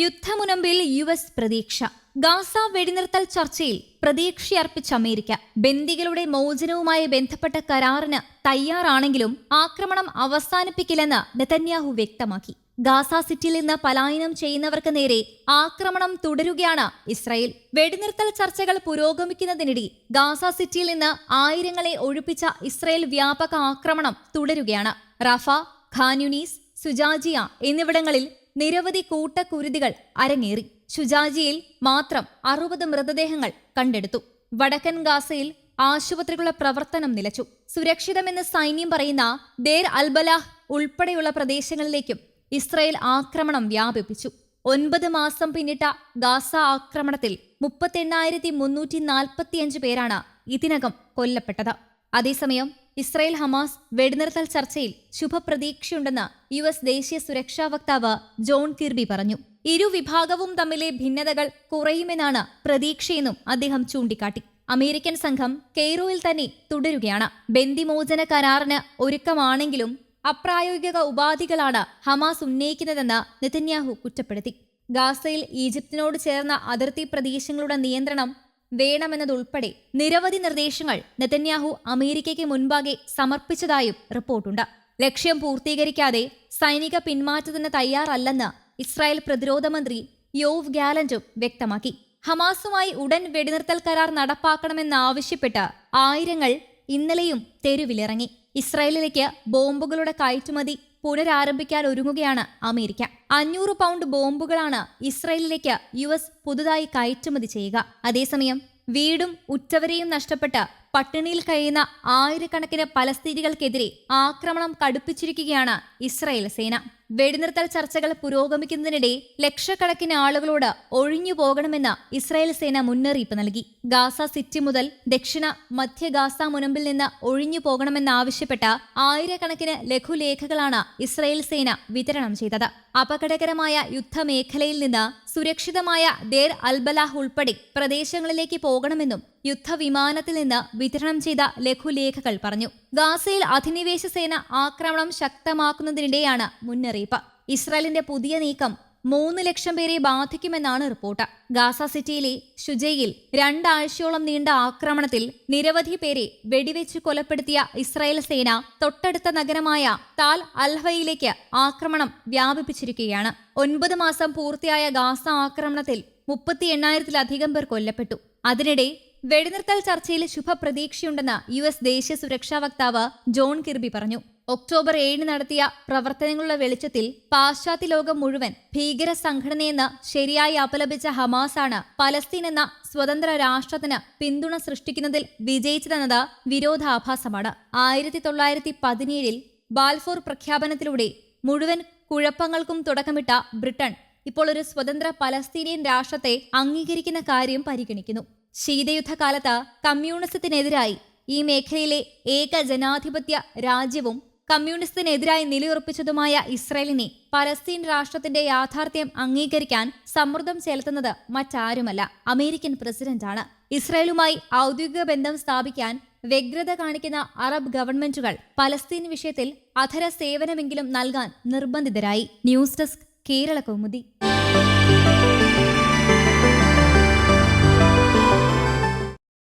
യുദ്ധമുനമ്പിൽ U S പ്രതീക്ഷ. Gaza വെടിനിർത്തൽ ചർച്ചയിൽ പ്രതീക്ഷയർപ്പിച്ച അമേരിക്ക. ബന്ദികളുടെ മോചനവുമായി ബന്ധപ്പെട്ട കരാറിന് തയ്യാറാണെങ്കിലും ആക്രമണം അവസാനിപ്പിക്കില്ലെന്ന് നെതന്യാഹു വ്യക്തമാക്കി. ഗാസ സിറ്റിയിൽ നിന്ന് പലായനം ചെയ്യുന്നവർക്ക് നേരെ ആക്രമണം തുടരുകയാണ് ഇസ്രായേൽ. വെടിനിർത്തൽ ചർച്ചകൾ പുരോഗമിക്കുന്നതിനിടെ ഗാസ സിറ്റിയിൽ നിന്ന് ആയിരങ്ങളെ ഒഴിപ്പിച്ച ഇസ്രായേൽ വ്യാപക ആക്രമണം തുടരുകയാണ്. റഫ ഖാനുനീസ് സുജാജിയ എന്നിവിടങ്ങളിൽ നിരവധി കൂട്ടക്കുരുതികൾ അരങ്ങേറി. ഷുജാജിയിൽ മാത്രം അറുപത് മൃതദേഹങ്ങൾ കണ്ടെടുത്തു. വടക്കൻ ഗാസയിൽ ആശുപത്രികളുടെ പ്രവർത്തനം നിലച്ചു. സുരക്ഷിതമെന്ന് സൈന്യം പറയുന്ന ദേർ അൽബലാഹ് ഉൾപ്പെടെയുള്ള പ്രദേശങ്ങളിലേക്കും ഇസ്രയേൽ ആക്രമണം വ്യാപിപ്പിച്ചു. ഒൻപത് മാസം പിന്നിട്ട ഗാസ ആക്രമണത്തിൽ മുപ്പത്തെണ്ണായിരത്തി മുന്നൂറ്റി നാൽപ്പത്തിയഞ്ച് പേരാണ് ഇതിനകം കൊല്ലപ്പെട്ടത്. അതേസമയം ഇസ്രായേൽ ഹമാസ് വെടിനിർത്തൽ ചർച്ചയിൽ ശുഭപ്രതീക്ഷയുണ്ടെന്ന് യു എസ് ദേശീയ സുരക്ഷാ വക്താവ് ജോൺ കിർബി പറഞ്ഞു. ഇരു വിഭാഗവും തമ്മിലെ ഭിന്നതകൾ കുറയുമെന്നാണ് പ്രതീക്ഷയെന്നും അദ്ദേഹം ചൂണ്ടിക്കാട്ടി. അമേരിക്കൻ സംഘം കെയ്റോയിൽ തന്നെ തുടരുകയാണ്. ബന്ദിമോചന കരാറിന് ഒരുക്കമാണെങ്കിലും അപ്രായോഗിക ഉപാധികളാണ് ഹമാസ് ഉന്നയിക്കുന്നതെന്ന് നെതന്യാഹു കുറ്റപ്പെടുത്തി. ഗാസയിൽ ഈജിപ്തിനോട് ചേർന്ന അതിർത്തി പ്രദേശങ്ങളുടെ നിയന്ത്രണം വേണമെന്നതുൾപ്പെടെ നിരവധി നിർദ്ദേശങ്ങൾ നെതന്യാഹു അമേരിക്കയ്ക്ക് മുൻപാകെ സമർപ്പിച്ചതായും റിപ്പോർട്ടുണ്ട്. ലക്ഷ്യം പൂർത്തീകരിക്കാതെ സൈനിക പിന്മാറ്റത്തിന് തയ്യാറല്ലെന്ന് ഇസ്രായേൽ പ്രതിരോധ മന്ത്രി യോവ് ഗാലന്റും വ്യക്തമാക്കി. ഹമാസുമായി ഉടൻ വെടിനിർത്തൽ കരാർ നടപ്പാക്കണമെന്നാവശ്യപ്പെട്ട് ആയിരങ്ങൾ ഇന്നലെയും തെരുവിലിറങ്ങി. ഇസ്രായേലിലേക്ക് ബോംബുകളുടെ കയറ്റുമതി പുനരാരംഭിക്കാൻ ഒരുങ്ങുകയാണ് അമേരിക്ക. അഞ്ഞൂറ് പൗണ്ട് ബോംബുകളാണ് ഇസ്രയേലിലേക്ക് യു എസ് പുതുതായി കയറ്റുമതി ചെയ്യുക. അതേസമയം വീടും ഉറ്റവരെയും നഷ്ടപ്പെട്ട് പട്ടിണിയിൽ കഴിയുന്ന ആയിരക്കണക്കിന് പലസ്തീനികൾക്കെതിരെ ആക്രമണം കടുപ്പിച്ചിരിക്കുകയാണ് ഇസ്രായേൽ സേന. വെടിനിർത്തൽ ചർച്ചകൾ പുരോഗമിക്കുന്നതിനിടെ ലക്ഷക്കണക്കിന് ആളുകളോട് ഒഴിഞ്ഞു പോകണമെന്ന് ഇസ്രായേൽ സേന മുന്നറിയിപ്പ് നൽകി. ഗാസ സിറ്റി മുതൽ ദക്ഷിണ മധ്യ ഗാസ മുനമ്പിൽ നിന്ന് ഒഴിഞ്ഞു പോകണമെന്നാവശ്യപ്പെട്ട ആയിരക്കണക്കിന് ലഘുലേഖകളാണ് ഇസ്രായേൽ സേന വിതരണം ചെയ്തത്. അപകടകരമായ യുദ്ധമേഖലയിൽ നിന്ന് സുരക്ഷിതമായ ദേർ അൽബലാഹ് ഉൾപ്പെടെ പ്രദേശങ്ങളിലേക്ക് പോകണമെന്നും യുദ്ധവിമാനത്തിൽ നിന്ന് വിതരണം ചെയ്ത ലഘുലേഖകൾ പറഞ്ഞു. ഗാസയിൽ അധിനിവേശ സേന ആക്രമണം ശക്തമാക്കുന്നതിനിടെയാണ് മുന്നറിയിപ്പ്. ഇസ്രായേലിന്റെ പുതിയ നീക്കം മൂന്ന് ലക്ഷം പേരെ ബാധിക്കുമെന്നാണ് റിപ്പോർട്ട്. ഗാസ സിറ്റിയിലെ ഷുജയിൽ രണ്ടാഴ്ചയോളം നീണ്ട ആക്രമണത്തിൽ നിരവധി പേരെ വെടിവെച്ച് കൊലപ്പെടുത്തിയ ഇസ്രായേൽ സേന തൊട്ടടുത്ത നഗരമായ താൽ അൽഹയിലേക്ക് ആക്രമണം വ്യാപിപ്പിച്ചിരിക്കുകയാണ്. ഒൻപത് മാസം പൂർത്തിയായ ഗാസ ആക്രമണത്തിൽ മുപ്പത്തി എണ്ണായിരത്തിലധികം പേർ കൊല്ലപ്പെട്ടു. അതിനിടെ വെടിനിർത്തൽ ചർച്ചയിൽ ശുഭപ്രതീക്ഷയുണ്ടെന്ന് യു എസ് ദേശീയ സുരക്ഷാ വക്താവ് ജോൺ കിർബി പറഞ്ഞു. ഒക്ടോബർ ഏഴിന് നടത്തിയ പ്രവർത്തനങ്ങളുടെ വെളിച്ചത്തിൽ പാശ്ചാത്യ ലോകം മുഴുവൻ ഭീകര സംഘടനയെന്ന് ശരിയായി അപലപിച്ച ഹമാസാണ് പലസ്തീൻ എന്ന സ്വതന്ത്ര രാഷ്ട്രത്തിന് പിന്തുണ സൃഷ്ടിക്കുന്നതിൽ വിജയിച്ചതെന്നത് വിരോധാഭാസമാണ്. ആയിരത്തി തൊള്ളായിരത്തി പതിനേഴിൽ ബാൽഫോർ പ്രഖ്യാപനത്തിലൂടെ മുഴുവൻ കുഴപ്പങ്ങൾക്കും തുടക്കമിട്ട ബ്രിട്ടൻ ഇപ്പോൾ ഒരു സ്വതന്ത്ര പലസ്തീനിയൻ രാഷ്ട്രത്തെ അംഗീകരിക്കുന്ന കാര്യം പരിഗണിക്കുന്നു. ശീതയുദ്ധകാലത്ത് കമ്മ്യൂണിസത്തിനെതിരായി ഈ മേഖലയിലെ ഏക ജനാധിപത്യ രാജ്യവും കമ്മ്യൂണിസത്തിനെതിരായി നിലയുറപ്പിച്ചതുമായ ഇസ്രയേലിനെ പലസ്തീൻ രാഷ്ട്രത്തിന്റെ യാഥാർത്ഥ്യം അംഗീകരിക്കാൻ സമ്മർദ്ദം ചെലുത്തുന്നത് മറ്റാരുമല്ല. അമേരിക്കൻ പ്രസിഡന്റാണ്. ഇസ്രയേലുമായി ഔദ്യോഗിക ബന്ധം സ്ഥാപിക്കാൻ വ്യഗ്രത കാണിക്കുന്ന അറബ് ഗവൺമെന്റുകൾ പലസ്തീൻ വിഷയത്തിൽ അധര സേവനമെങ്കിലും നൽകാൻ നിർബന്ധിതരായി. News desk Kerala Kaumudi.